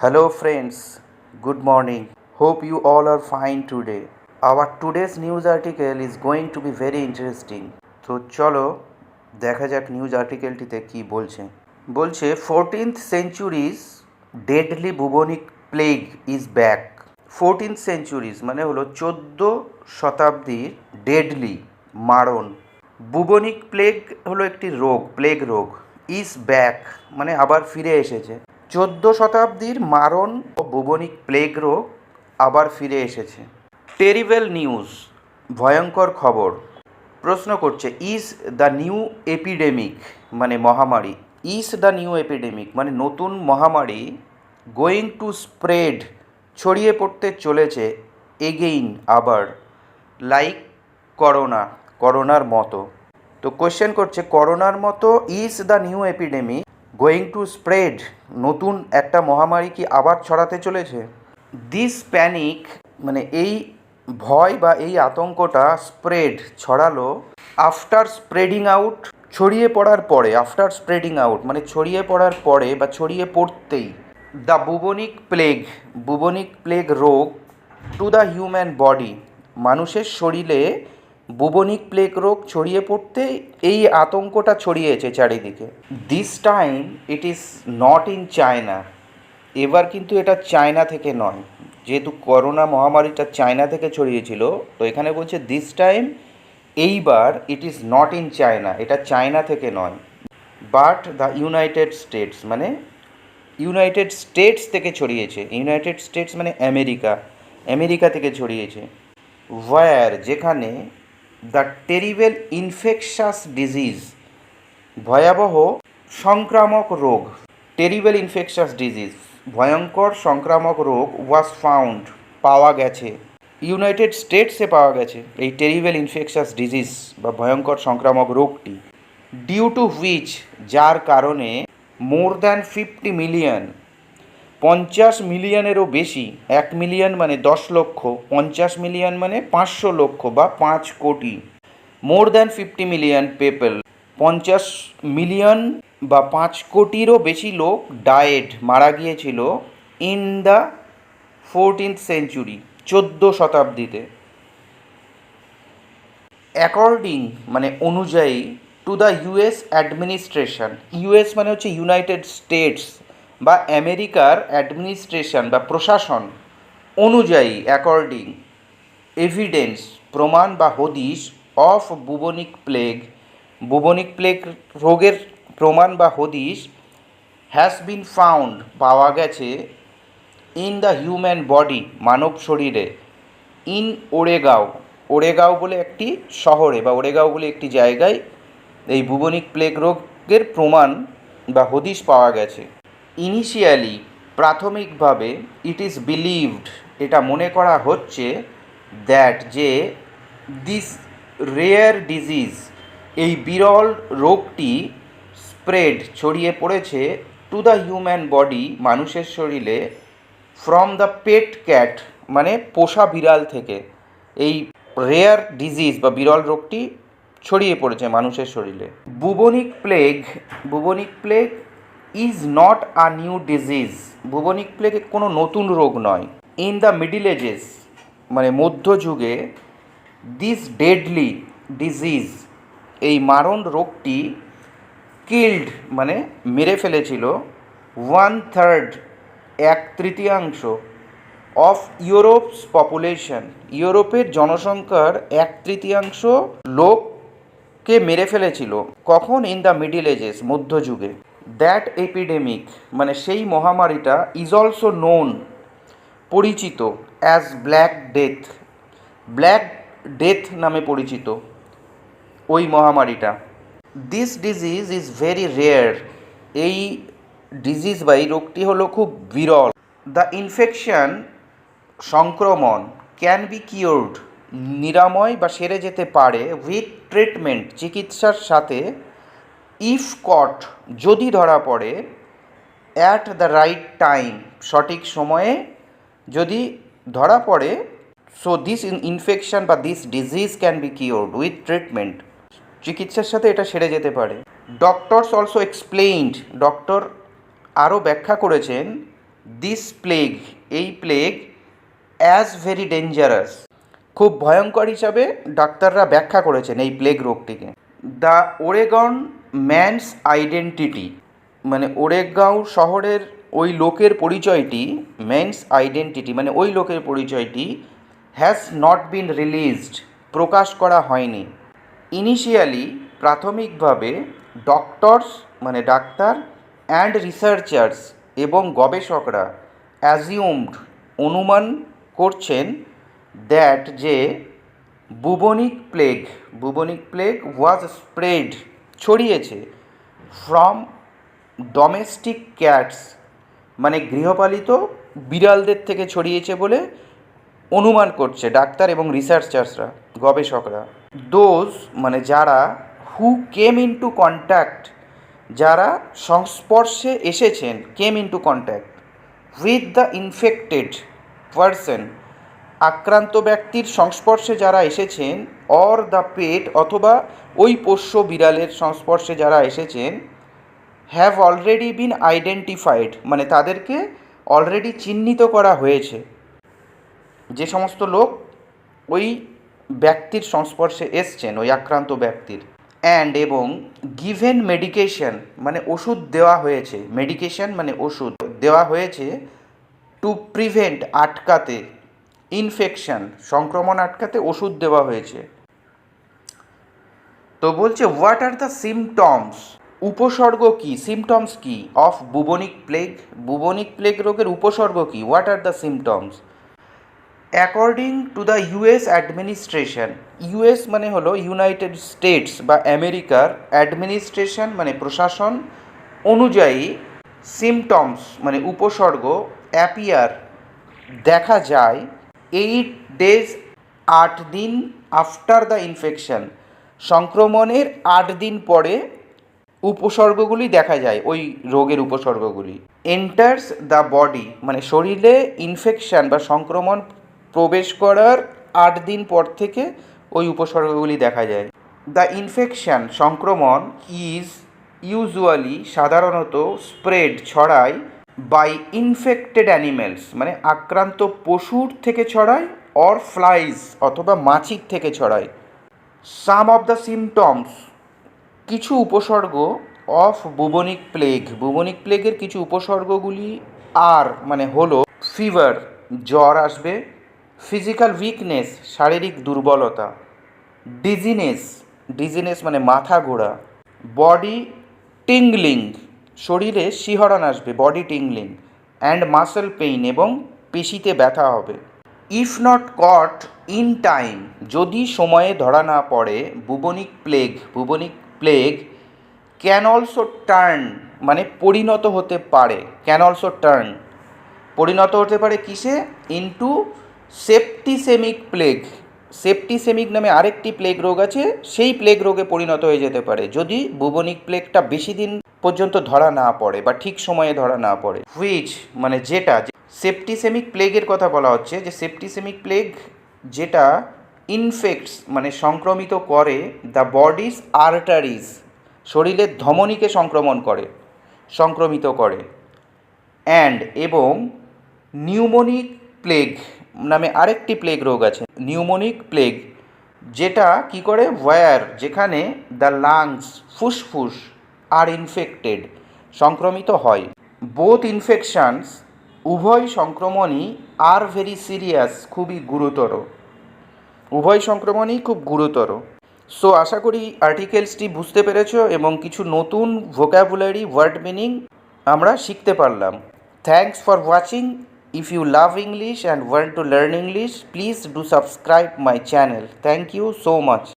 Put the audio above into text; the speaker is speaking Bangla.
Hello, friends. Good morning. Hope you all are fine today. Our today's news article is going to be very interesting. তো চলো দেখা যাক নিউজ আর্টিকেলটিতে কি বলছে বলছে fourteenth centuries deadly bubonic plague is back fourteenth centuries মানে হলো চোদ্দ শতাব্দীর ডেডলি মারণ বুবনিক প্লেগ হলো একটি রোগ প্লেগ রোগ ইজ ব্যাক মানে আবার ফিরে এসেছে চোদ্দ শতাব্দীর মারণ ও বুবনিক প্লেগ রোগ আবার ফিরে এসেছে। টেরিবেল নিউজ, ভয়ঙ্কর খবর। প্রশ্ন করছে ইজ দ্য নিউ এপিডেমিক মানে মহামারী ইজ দ্য নিউ এপিডেমিক মানে নতুন মহামারী গোয়িং টু স্প্রেড ছড়িয়ে পড়তে চলেছে এগেইন আবার। লাইক করোনা করোনার মতো। তো কোয়েশ্চেন করছে করোনার মতো is the new epidemic going to spread নতুন একটা মহামারী কি আবার ছড়াতে চলেছে? দিস প্যানিক মানে এই ভয় বা এই আতঙ্কটা স্প্রেড ছড়ালো আফটার স্প্রেডিং আউট ছড়িয়ে পড়ার পরে আফটার স্প্রেডিং আউট মানে ছড়িয়ে পড়ার পরে বা ছড়িয়ে পড়তেই the bubonic plague bubonic plague রোগ টু দ্য হিউম্যান বডি মানুষের শরীরে বুবনিক প্লেগ রোগ ছড়িয়ে পড়তে এই আতঙ্কটা ছড়িয়েছে চারিদিকে। This time it is not in China এবার কিন্তু এটা চায়না থেকে নয়। যেহেতু করোনা মহামারীটা চায়না থেকে ছড়িয়েছিল, তো এখানে বলছে দিস টাইম এইবার it is not in China এটা চায়না থেকে নয়। বাট দ্য ইউনাইটেড স্টেটস মানে ইউনাইটেড স্টেটস থেকে ছড়িয়েছে। ইউনাইটেড স্টেটস মানে আমেরিকা আমেরিকা থেকে ছড়িয়েছে। ওয়ার যেখানে দ্য টেরিবেল ইনফেকশাস ডিজিজ, ভয়াবহ সংক্রামক রোগ। টেরিবেল ইনফেকশাস ডিজিজ, ভয়ঙ্কর সংক্রামক রোগ ওয়াজ ফাউন্ড পাওয়া গেছে। ইউনাইটেড স্টেটসে পাওয়া গেছে এই টেরিবেল ইনফেকশাস ডিজিজ বা ভয়ঙ্কর সংক্রামক রোগটি ডিউ টু হুইচ যার কারণে মোর দ্যান ফিফটি মিলিয়ন পঞ্চাশ মিলিয়নেরও বেশি, এক মিলিয়ন মানে দশ লক্ষ, পঞ্চাশ মিলিয়ন মানে পাঁচশো লক্ষ বা পাঁচ crore. More than fifty million people পঞ্চাশ মিলিয়ন বা পাঁচ কোটিরও বেশি লোক ডায়েট মারা গিয়েছিল ইন দ্য ফোরটিন্থ সেঞ্চুরি চোদ্দ শতাব্দীতে। অ্যাকর্ডিং মানে অনুযায়ী to the US administration US মানে হচ্ছে ইউনাইটেড স্টেটস বা আমেরিকার অ্যাডমিনিস্ট্রেশন বা প্রশাসন অনুযায়ী অ্যাকর্ডিং এভিডেন্স প্রমাণ বা হদিশ of bubonic plague bubonic plague রোগের প্রমাণ বা হদিশ হ্যাজ বিন ফাউন্ড পাওয়া গেছে ইন দ্য হিউম্যান বডি মানব শরীরে ইন ওরেগাঁও ওরেগাঁও বলে একটি শহরে বা ওরেগাঁও বলে একটি জায়গায় এই বুবনিক প্লেগ রোগের প্রমাণ বা হদিশ পাওয়া গেছে। ইনিশিয়ালি প্রাথমিকভাবে ইট ইজ বিলিভড এটা মনে করা হচ্ছে দ্যাট যে দিস রেয়ার ডিজিজ এই বিরল রোগটি স্প্রেড ছড়িয়ে পড়েছে টু দ্য হিউম্যান বডি মানুষের শরীরে ফ্রম দ্য পেট ক্যাট মানে পোষা বিড়াল থেকে। এই রেয়ার ডিজিজ বা বিরল রোগটি ছড়িয়ে পড়েছে মানুষের শরীরে। Bubonic plague bubonic plague is not a new disease bubonic plague কোনো নতুন রোগ নয়। ইন দ্য মিডিল এজেস মানে মধ্যযুগে দিস ডেডলি ডিজিজ এই মারণ রোগটি কিল্ড মানে মেরে ফেলেছিল ওয়ান থার্ড এক তৃতীয়াংশ অফ ইউরোপস পপুলেশন ইউরোপের জনসংখ্যার এক তৃতীয়াংশ লোককে মেরে ফেলেছিল, কখন? ইন দ্য মিডিল এজেস মধ্যযুগে দ্যাট এপিডেমিক মানে সেই মহামারীটা ইজ অলসো নোন পরিচিত as black death black death নামে পরিচিত ওই মহামারীটা। This disease is very rare এই ডিজিজ বা এই রোগটি হলো খুব বিরল। দ্য ইনফেকশন সংক্রমণ ক্যান বি কিওর্ড নিরাময় বা সেরে যেতে পারে উইথ ট্রিটমেন্ট চিকিৎসার সাথে ইফ কট যদি ধরা পড়ে অ্যাট দ্য রাইট টাইম সঠিক সময়ে যদি ধরা পড়ে সো দিস ইনফেকশন বা this disease can be cured with treatment চিকিৎসার সাথে এটা সেরে যেতে পারে। ডক্টরস অলসো এক্সপ্লেইনড ডক্টর আরও ব্যাখ্যা করেছেন দিস প্লেগ এই প্লেগ অ্যাজ ভেরি ডেঞ্জারাস খুব ভয়ঙ্কর হিসাবে ডাক্তাররা ব্যাখ্যা করেছেন এই প্লেগ রোগটিকে। দ্য ওরেগন ম্যানস আইডেন্টিটি মানে ওরেগাঁও শহরের ওই লোকের পরিচয়টি, ম্যানস আইডেন্টিটি মানে ওই লোকের পরিচয়টি হ্যাজ নট বিন রিলিজড প্রকাশ করা হয়নি। ইনিশিয়ালি প্রাথমিকভাবে ডক্টরস মানে ডাক্তার অ্যান্ড রিসার্চার্স এবং গবেষকরা অ্যাজিউমড অনুমান করছেন দ্যাট যে bubonic plague bubonic plague was spread ছড়িয়েছে ফ্রম ডোমেস্টিক ক্যাটস মানে গৃহপালিত বিড়ালদের থেকে ছড়িয়েছে বলে অনুমান করছে ডাক্তার এবং রিসার্চার্সরা গবেষকরা। দোজ মানে যারা who came in two contact যারা সংস্পর্শে এসেছেন came into contact with the infected person আক্রান্ত ব্যক্তির সংস্পর্শে যারা এসেছেন, অর দ্য পেট অথবা ওই পোষ্য বিড়ালের সংস্পর্শে যারা এসেছেন হ্যাভ অলরেডি বিন আইডেন্টিফাইড মানে তাদেরকে অলরেডি চিহ্নিত করা হয়েছে। যে সমস্ত লোক ওই ব্যক্তির সংস্পর্শে এসছেন, ওই আক্রান্ত ব্যক্তির। অ্যান্ড এবং গিভেন মেডিকেশন মানে ওষুধ দেওয়া হয়েছে। মেডিকেশন মানে ওষুধ দেওয়া হয়েছে টু প্রিভেন্ট আটকাতে। ইনফেকশন, সংক্রমণ আটকাতে ওষুধ দেওয়া হয়েছে। তো বলছে হোয়াট আর দ্য সিমটমস উপসর্গ কি? সিমটমস কি? Of bubonic plague bubonic plague রোগের উপসর্গ কি? What are the symptoms according to the US administration US মানে হলো ইউনাইটেড স্টেটস বা আমেরিকার অ্যাডমিনিস্ট্রেশন মানে প্রশাসন অনুযায়ী সিমটমস মানে উপসর্গ অ্যাপিয়ার দেখা যায় এইট ডেজ আট দিন আফটার দ্য ইনফেকশান সংক্রমণের আট দিন পরে উপসর্গগুলি দেখা যায়, ওই রোগের উপসর্গগুলি। এন্টার্স দ্য বডি মানে শরীরে ইনফেকশান বা সংক্রমণ প্রবেশ করার আট দিন পর থেকে ওই উপসর্গগুলি দেখা যায়। দ্য ইনফেকশান সংক্রমণ ইজ ইউজুয়ালি সাধারণত স্প্রেড ছড়ায় বাই ইনফেক্টেড অ্যানিমেলস মানে আক্রান্ত পশুর থেকে ছড়ায় অর ফ্লাইজ অথবা মাছির থেকে ছড়ায়। সাম অফ দ্য সিমটমস কিছু উপসর্গ অফ বুবনিক প্লেগ বুবনিক প্লেগের কিছু উপসর্গগুলি আর মানে হলো ফিভার জ্বর আসবে ফিজিক্যাল উইকনেস শারীরিক দুর্বলতা ডিজিনেস ডিজিনেস মানে মাথা ঘোরা বডি টিংলিং শরীরে শিহরণ আসবে body tingling and muscle pain এবং পেশিতে ব্যথা হবে। If not caught in time যদি সময়ে ধরা না পড়ে bubonic plague bubonic plague can also turn মানে পরিণত হতে পারে ক্যান অলসো টার্ন পরিণত হতে পারে কিসে? ইন্টু সেপ্টিসেমিক প্লেগ সেপ্টিসেমিক নামে আরেকটি প্লেগ রোগ আছে, সেই প্লেগ রোগে পরিণত হয়ে যেতে পারে। যদি বুবনিক প্লেগটা বেশি দিন পর্যন্ত ধরা না পড়ে বা ঠিক সময়ে ধরা না পড়ে, হুইচ মানে যেটা সেপ্টিসেমিক প্লেগের কথা বলা হচ্ছে, যে সেপ্টিসেমিক প্লেগ যেটা ইনফেক্টস মানে সংক্রমিত করে দ্য বডিস আর্টারিজ শরীরের ধমনীকে সংক্রমণ করে, সংক্রমিত করে। অ্যান্ড এবং নিউমোনিক প্লেগ নামে আরেকটি প্লেগ রোগ আছে নিউমোনিক প্লেগ যেটা কি করে? ওয়ার যেখানে দ্য লাংস ফুসফুস আর ইনফেক্টেড সংক্রমিত হয়। বোথ ইনফেকশানস উভয় সংক্রমণই আর ভেরি সিরিয়াস খুবই গুরুতর। উভয় সংক্রমণই খুব গুরুতর। সো আশা করি আর্টিকেলসটি বুঝতে পেরেছ এবং কিছু নতুন ভোকাবুলারি ওয়ার্ড মিনিং আমরা শিখতে পারলাম। Thanks for watching If you love English and want to learn English, please do subscribe my channel. Thank you so much.